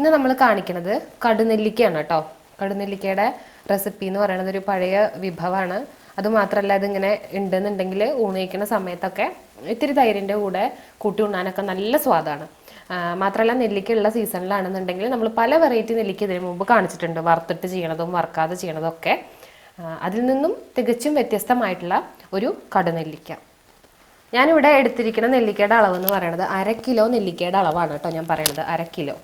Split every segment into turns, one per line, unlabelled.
ഇന്ന് നമ്മൾ കാണിക്കുന്നത് കടുനെല്ലിക്കയാണ് കേട്ടോ. കടുനെല്ലിക്കയുടെ റെസിപ്പി എന്ന് പറയുന്നത് ഒരു പഴയ വിഭവമാണ്. അത് മാത്രമല്ല ഇതിങ്ങനെ ഉണ്ടെന്നുണ്ടെങ്കിൽ ഊണയിക്കുന്ന സമയത്തൊക്കെ ഇത്തിരി തൈരിന്റെ കൂടെ കൂട്ടി ഉണ്ണാനൊക്കെ നല്ല സ്വാദാണ്. മാത്രമല്ല നെല്ലിക്കയുള്ള സീസണിലാണെന്നുണ്ടെങ്കിൽ നമ്മൾ പല വെറൈറ്റി നെല്ലിക്ക ഇതിനു മുമ്പ് കാണിച്ചിട്ടുണ്ട്. വറുത്തിട്ട് ചെയ്യണതും വറുക്കാതെ ചെയ്യണതും ഒക്കെ അതിൽ നിന്നും തികച്ചും വ്യത്യസ്തമായിട്ടുള്ള ഒരു കടുനെല്ലിക്ക. ഞാനിവിടെ എടുത്തിരിക്കുന്ന നെല്ലിക്കയുടെ അളവ് എന്ന് പറയുന്നത് അര കിലോ നെല്ലിക്കയുടെ അളവാണ് കേട്ടോ ഞാൻ പറയുന്നത്. അര കിലോ.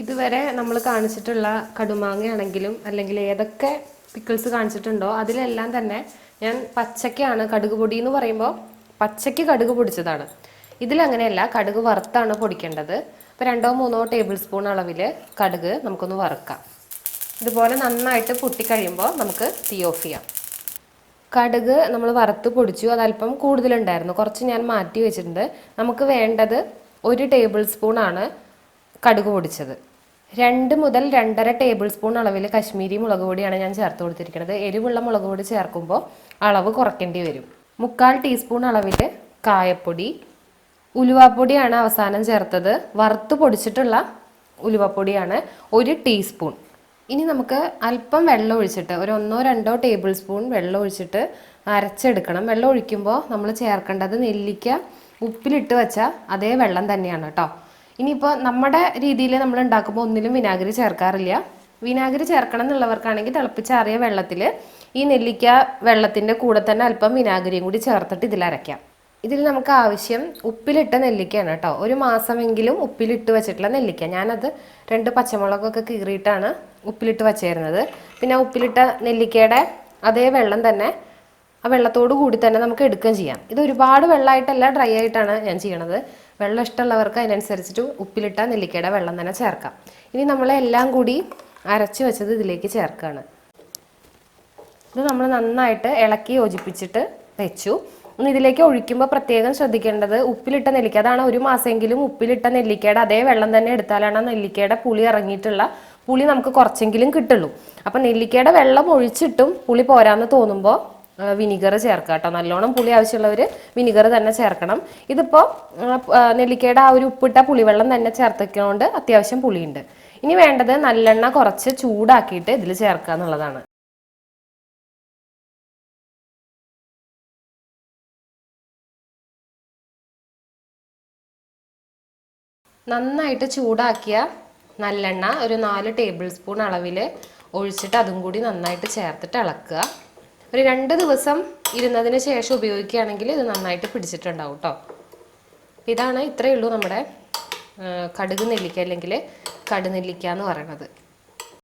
ഇതുവരെ നമ്മൾ കാണിച്ചിട്ടുള്ള കടുമാങ്ങയാണെങ്കിലും അല്ലെങ്കിൽ ഏതൊക്കെ പിക്കിൾസ് കാണിച്ചിട്ടുണ്ടോ അതിലെല്ലാം തന്നെ ഞാൻ പച്ചക്കാണ് കടുക് പൊടി എന്ന് പറയുമ്പോൾ പച്ചയ്ക്ക് കടുക് പൊടിച്ചതാണ്. ഇതിലങ്ങനെയല്ല കടുക് വറുത്താണ് പൊടിക്കേണ്ടത്. അപ്പോൾ രണ്ടോ മൂന്നോ ടേബിൾ സ്പൂൺ അളവിൽ കടുക് നമുക്കൊന്ന് വറുക്കാം. ഇതുപോലെ നന്നായിട്ട് പൊട്ടിക്കഴിയുമ്പോൾ നമുക്ക് തീ ഓഫ് ചെയ്യാം. കടുക് നമ്മൾ വറുത്ത് പൊടിച്ചു അതല്പം കൂടുതലുണ്ടായിരുന്നു. കുറച്ച് ഞാൻ മാറ്റി വെച്ചിട്ടുണ്ട്. നമുക്ക് വേണ്ടത് ഒരു ടേബിൾ സ്പൂണാണ് കടുക് പൊടിച്ചത്. രണ്ട് മുതൽ രണ്ടര ടേബിൾ സ്പൂൺ അളവിൽ കശ്മീരി മുളക് പൊടിയാണ് ഞാൻ ചേർത്ത് കൊടുത്തിരിക്കുന്നത്. എരിവുള്ള മുളക് പൊടി ചേർക്കുമ്പോൾ അളവ് കുറയ്ക്കേണ്ടി വരും. മുക്കാൽ ടീസ്പൂൺ അളവിൽ കായപ്പൊടി ഉലുവാപ്പൊടിയാണ് അവസാനം ചേർത്തത്. വറുത്ത് പൊടിച്ചിട്ടുള്ള ഉലുവപ്പൊടിയാണ് ഒരു ടീസ്പൂൺ ഇനി നമുക്ക് അല്പം വെള്ളം ഒഴിച്ചിട്ട് ഒരു ഒന്നോ രണ്ടോ ടേബിൾ സ്പൂൺ വെള്ളം ഒഴിച്ചിട്ട് അരച്ചെടുക്കണം. വെള്ളം ഒഴിക്കുമ്പോൾ നമ്മൾ ചേർക്കേണ്ടത് നെല്ലിക്ക ഉപ്പിലിട്ട് വെച്ച അതേ വെള്ളം തന്നെയാണ് കേട്ടോ. ഇനിയിപ്പോൾ നമ്മുടെ രീതിയിൽ നമ്മൾ ഉണ്ടാക്കുമ്പോൾ ഒന്നിലും വിനാഗിരി ചേർക്കാറില്ല. വിനാഗിരി ചേർക്കണം എന്നുള്ളവർക്കാണെങ്കിൽ തിളപ്പിച്ചാറിയ വെള്ളത്തിൽ ഈ നെല്ലിക്ക വെള്ളത്തിന്റെ കൂടെ തന്നെ അല്പം വിനാഗിരിയും കൂടി ചേർത്തിട്ട് ഇതിൽ അരയ്ക്കാം. ഇതിൽ നമുക്ക് ആവശ്യം ഉപ്പിലിട്ട നെല്ലിക്കയാണ് കേട്ടോ. ഒരു മാസമെങ്കിലും ഉപ്പിലിട്ട് വെച്ചിട്ടുള്ള നെല്ലിക്ക. ഞാനത് രണ്ട് പച്ചമുളകൊക്കെ കീറിയിട്ടാണ് ഉപ്പിലിട്ട് വച്ചേരുന്നത്. പിന്നെ ഉപ്പിലിട്ട നെല്ലിക്കയുടെ അതേ വെള്ളം തന്നെ ആ വെള്ളത്തോട് കൂടി തന്നെ നമുക്ക് എടുക്കുകയും ചെയ്യാം. ഇത് ഒരുപാട് വെള്ളമായിട്ടല്ല ഡ്രൈ ആയിട്ടാണ് ഞാൻ ചെയ്യണത്. വെള്ളം ഇഷ്ടമുള്ളവർക്ക് അതിനനുസരിച്ചിട്ട് ഉപ്പിലിട്ട നെല്ലിക്കയുടെ വെള്ളം തന്നെ ചേർക്കാം. ഇനി നമ്മളെല്ലാം കൂടി അരച്ച് വെച്ചത് ഇതിലേക്ക് ചേർക്കുകയാണ് ഇത് നമ്മൾ നന്നായിട്ട് ഇളക്കി യോജിപ്പിച്ചിട്ട് വെച്ചു. ഇനി ഇതിലേക്ക് ഒഴിക്കുമ്പോൾ പ്രത്യേകം ശ്രദ്ധിക്കേണ്ടത് ഉപ്പിലിട്ട നെല്ലിക്ക. അതാണ് ഒരു മാസമെങ്കിലും ഉപ്പിലിട്ട നെല്ലിക്കയുടെ അതേ വെള്ളം തന്നെ എടുത്താലാണ് നെല്ലിക്കയുടെ പുളി ഇറങ്ങിയിട്ടുള്ള പുളി നമുക്ക് കുറച്ചെങ്കിലും കിട്ടുള്ളൂ. അപ്പം നെല്ലിക്കയുടെ വെള്ളം ഒഴിച്ചിട്ടും പുളി പോരാന്ന് തോന്നുമ്പോൾ വിനിഗർ ചേർക്കുക കേട്ടോ നല്ലോണം പുളി ആവശ്യമുള്ളവർ വിനിഗർ തന്നെ ചേർക്കണം. ഇതിപ്പോൾ നെല്ലിക്കയുടെ ആ ഒരു ഉപ്പിട്ട പുളിവെള്ളം തന്നെ ചേർത്തിക്കൊണ്ട് അത്യാവശ്യം പുളിയുണ്ട്. ഇനി വേണ്ടത് നല്ലെണ്ണ കുറച്ച് ചൂടാക്കിയിട്ട് ഇതിൽ ചേർക്കുക എന്നുള്ളതാണ്. നന്നായിട്ട് ചൂടാക്കിയ നല്ലെണ്ണ ഒരു നാല് ടേബിൾ സ്പൂൺ അളവിൽ ഒഴിച്ചിട്ട് അതും കൂടി നന്നായിട്ട് ചേർത്തിട്ട് ഇളക്കുക. ഒരു രണ്ട് ദിവസം ഇരുന്നതിന് ശേഷം ഉപയോഗിക്കുകയാണെങ്കിൽ ഇത് നന്നായിട്ട് പിടിച്ചിട്ടുണ്ടാവും കേട്ടോ ഇതാണ് ഇത്രയേ ഉള്ളൂ നമ്മുടെ കടുക് നെല്ലിക്ക അല്ലെങ്കിൽ കടുനെല്ലിക്ക എന്ന് പറയുന്നത്.